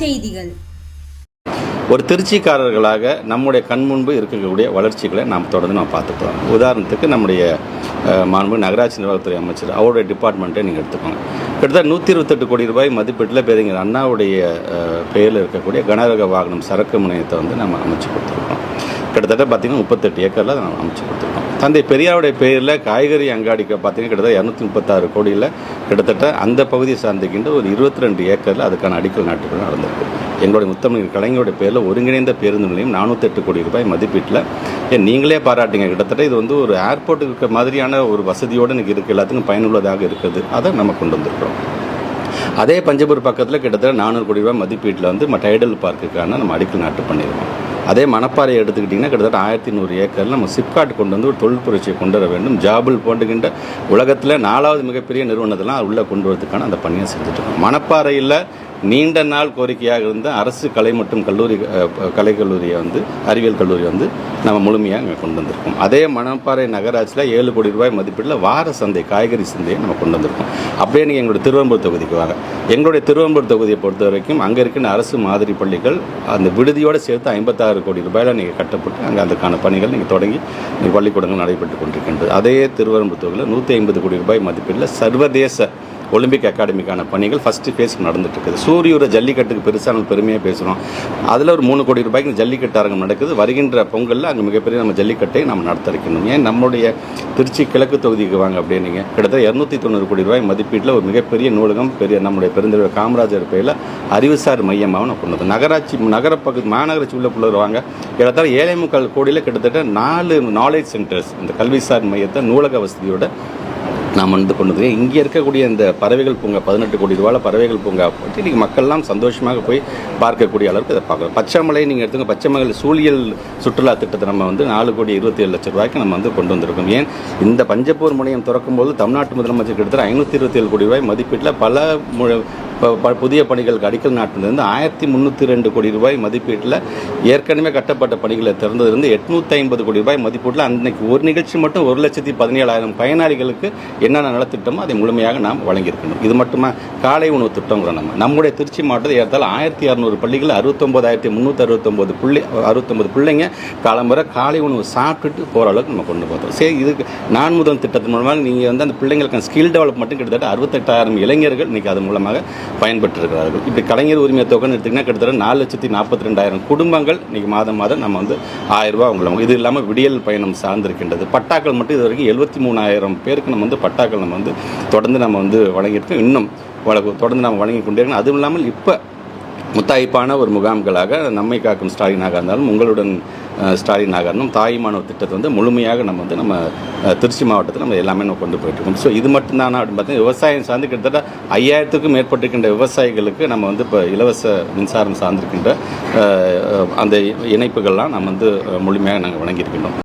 செய்திகள். ஒரு திருச்சிக்காரர்களாக நம்முடைய கண் முன்பு இருக்கக்கூடிய வளர்ச்சிகளை நாம் தொடர்ந்து நாம் பார்த்துக்கலாம் உதாரணத்துக்கு நம்முடைய மாண்பு நகராட்சி நிர்வாகத்துறை அமைச்சர் அவருடைய டிபார்ட்மெண்ட்டை நீங்கள் எடுத்துக்கோங்க. கிட்டத்தட்ட நூற்றி இருபத்தெட்டு கோடி ரூபாய் மதிப்பீட்டில் பேருங்க அண்ணாவுடைய பெயரில் இருக்கக்கூடிய கனரக வாகனம் சரக்கு முனையத்தை வந்து நம்ம அமைச்சு கொடுத்துருக்கோம். கிட்டத்தட்ட பார்த்தீங்கன்னா முப்பத்தெட்டு ஏக்கரில் அதை நம்ம அமைச்சு கொடுத்துருக்கோம். தந்தை பெரியாருடைய பெயரில் காய்கறி அங்காடிக்கு பார்த்தீங்கன்னா கிட்டத்தட்ட இரநூத்தி முப்பத்தாறு கோடியில் கிட்டத்தட்ட அந்த பகுதியை சார்ந்துக்கின்ற ஒரு இருபத்தி ரெண்டு ஏக்கரில் அதுக்கான அடிக்கல் நாட்டுகள் நடந்திருக்கு. எங்களுடைய முத்தமிழ் கலைஞருடைய பேரில் ஒருங்கிணைந்த பேருந்து நிலையம் நானூற்றெட்டு கோடி ரூபாய் மதிப்பீட்டில். ஏன் நீங்களே பாராட்டிங்க. கிட்டத்தட்ட இது வந்து ஒரு ஏர்போர்ட்டுக்கு இருக்க மாதிரியான ஒரு வசதியோடு எனக்கு இருக்குது எல்லாத்துக்கும் பயனுள்ளதாக இருக்குது. அதை நம்ம கொண்டு வந்திருக்கிறோம். அதே பஞ்சபூர் பக்கத்தில் கிட்டத்தட்ட நானூறு கோடி ரூபாய் மதிப்பீட்டில் வந்து நம்ம டைடல் பார்க்குக்கான நம்ம அடிக்கல் நாட்டு பண்ணியிருக்கோம். அதே மணப்பாறையை எடுத்துக்கிட்டிங்கன்னா கிட்டத்தட்ட ஆயிரத்தி நூறு ஏக்கரில் நம்ம சிப்காட் கொண்டு வந்து ஒரு தொழில் புரட்சியை கொண்டு வர வேண்டும். ஜாபுல் போட்டுக்கின்ற உலகத்தில் நாலாவது மிகப்பெரிய நிறுவனத்தெல்லாம் உள்ளே கொண்டு வரதுக்கான அந்த பணியை செஞ்சுட்டு இருக்கோம். மணப்பாறையில் நீண்ட நாள் கோரிக்கையாக இருந்த அரசு கலை மற்றும் கல்லூரி கலை கலைக்கல்லூரியை வந்து அறிவியல் கல்லூரி வந்து நம்ம முழுமையாக இங்கே கொண்டு வந்திருக்கோம். அதே மணப்பாறை நகராட்சியில் ஏழு கோடி ரூபாய் மதிப்பீட்டில் வார சந்தை காய்கறி சந்தையை நம்ம கொண்டு வந்திருக்கோம். அப்படியே நீங்கள் எங்களுடைய திருவம்பூர் தொகுதிக்கு வாங்க. எங்களுடைய திருவம்பூர் தொகுதியை பொறுத்த வரைக்கும் அங்கே இருக்கின்ற அரசு மாதிரி பள்ளிகள் அந்த விடுதியோடு சேர்த்து ஐம்பத்தாறு கோடி ரூபாயில் நீங்கள் கட்டப்பட்டு அங்கே அதுக்கான பணிகள் நீங்கள் தொடங்கி நீங்கள் பள்ளிக்கூடங்கள் நடைபெற்று கொண்டிருக்கின்றது. அதே திருவரம்பூர் தொகுதியில் நூற்றி ஐம்பது கோடி ரூபாய் மதிப்பீட்டில் சர்வதேச ஒலிம்பிக் அகாடமிக்கான பணிகள் ஃபஸ்ட்டு ஃபேஸ் நடந்துட்டு இருக்குது சூரியூர ஜல்லிக்கட்டுக்கு பெருசாக பெருமையாக பேசுகிறோம் அதில் ஒரு மூணு கோடி ரூபாய்க்கு ஜல்லிக்கட்டு அரங்கம் நடக்குது. வருகின்ற பொங்கலில் அங்கே மிகப்பெரிய நம்ம ஜல்லிக்கட்டை நம்ம நடத்த இருக்கணும் ஏன்? நம்மளுடைய திருச்சி கிழக்கு தொகுதிக்கு வாங்க அப்படின்னீங்க கிட்டத்தட்ட இரநூத்தி தொண்ணூறு கோடி ரூபாய் மதிப்பீட்டில் ஒரு மிகப்பெரிய நூலகம் பெரிய நம்முடைய பெருந்தலைவர் காமராஜர் பெயரில் அறிவுசார் மையமாக நம்ம கொண்டு நகராட்சி நகர பகுதி மாநகராட்சி உள்ள புள்ளர் வாங்க. கிட்டத்தட்ட ஏழை முக்கால் கோடியில் கிட்டத்தட்ட நாலு நாலேஜ் சென்டர்ஸ் இந்த கல்விசார் மையத்தை நூலக வசதியோட நாம் வந்து கொண்டு இங்கே இருக்கக்கூடிய இந்த பறவைகள் பூங்கா பதினெட்டு கோடி ரூபாயில் பறவைகள் பூங்கா பற்றி இன்றைக்கி மக்கள்லாம் சந்தோஷமாக போய் பார்க்கக்கூடிய அளவுக்கு இதை பார்க்கலாம் பச்சைமலை நீங்கள் எடுத்துங்க பச்சைமலை சூழியல் சுற்றுலா திட்டத்தை நம்ம வந்து நாலு கோடி இருபத்தி ஏழு லட்சம் ரூபாய்க்கு நம்ம வந்து கொண்டு வந்திருக்கோம். ஏன்? இந்த பஞ்சப்பூர் முனையம் திறக்கும்போது தமிழ்நாட்டு முதலமைச்சர் கிட்டத்தட்ட ஐநூற்றி இருபத்தி ஏழு கோடி ரூபாய் மதிப்பீட்டில் பல புதிய பணிகளுக்கு அடிக்கல் நாட்டிலிருந்து ஆயிரத்தி முந்நூற்றி ரெண்டு கோடி ரூபாய் மதிப்பீட்டில் ஏற்கனவே கட்டப்பட்ட பணிகளை திறந்ததிலிருந்து எட்நூற்றி ஐம்பது கோடி ரூபாய் மதிப்பீட்டில் அன்னைக்கு ஒரு நிகழ்ச்சி மட்டும் ஒரு லட்சத்தி பதினேழாயிரம் பயனாளிகளுக்கு என்னென்ன நலத்திட்டமோ அதை முழுமையாக நாம் வழங்கியிருக்கணும். இது மட்டுமா? காலை உணவு திட்டங்கிறோம் நம்ம. நம்முடைய திருச்சி மாவட்டத்தில் ஏற்றால் ஆயிரத்தி இரநூறு பள்ளிகள் அறுபத்தொம்போதாயிரத்தி முந்நூற்றி அறுபத்தொம்போது பிள்ளை அறுபத்தொம்பது பிள்ளைங்க காலம்புற காலை உணவு சாப்பிட்டுட்டு போகிற அளவுக்கு நம்ம கொண்டு போகிறோம் சரி இதுக்கு நான் முதல் திட்டத்தின் மூலமாக நீங்கள் வந்து அந்த பிள்ளைங்களுக்கு ஸ்கில் டெவலப்மெண்ட்டும் கிட்டத்தட்ட அறுபத்தெட்டாயிரம் இளைஞர்கள் இன்றைக்கி அது மூலமாக பயன்பெற்றிருக்கிறார்கள். இப்படி கலைஞர் உரிமை தொகைன்னு எடுத்திங்கன்னா கிட்டத்தட்ட நாலு லட்சத்தி நாற்பத்தி ரெண்டாயிரம் குடும்பங்கள் இன்றைக்கி மாதம் மாதம் நம்ம வந்து ஆயிரம் ரூபாய் இது இல்லாமல் விடியல் பயணம் சார்ந்திருக்கின்றது. பட்டாக்கள் மட்டும் இது வரைக்கும் எழுபத்தி மூணாயிரம் பேருக்கு நம்ம வந்து பட்டாக்கள் நம்ம வந்து தொடர்ந்து நம்ம வந்து வழங்கியிருக்கோம். இன்னும் தொடர்ந்து நம்ம வழங்கி கொண்டே இருக்கணும் அதுவும் இல்லாமல் இப்போ முத்தாய்ப்பான ஒரு முகாம்களாக நம்மை காக்கும் ஸ்டாலினாக இருந்தாலும் உங்களுடன் ஸ்டாலினாக இருந்தாலும் தாய்மானவர் திட்டத்தை வந்து முழுமையாக நம்ம வந்து நம்ம திருச்சி மாவட்டத்தில் நம்ம எல்லாமே நம்ம கொண்டு போயிட்டுருக்கோம் ஸோ இது மட்டும்தானா அப்படின்னு பார்த்தீங்கன்னா விவசாயம் சார்ந்து கிட்டத்தட்ட ஐயாயிரத்துக்கும் மேற்பட்டிருக்கின்ற விவசாயிகளுக்கு நம்ம வந்து இப்போ இலவச மின்சாரம் சார்ந்திருக்கின்ற அந்த இணைப்புகள்லாம் நம்ம வந்து முழுமையாக நாங்கள் வழங்கியிருக்கின்றோம்.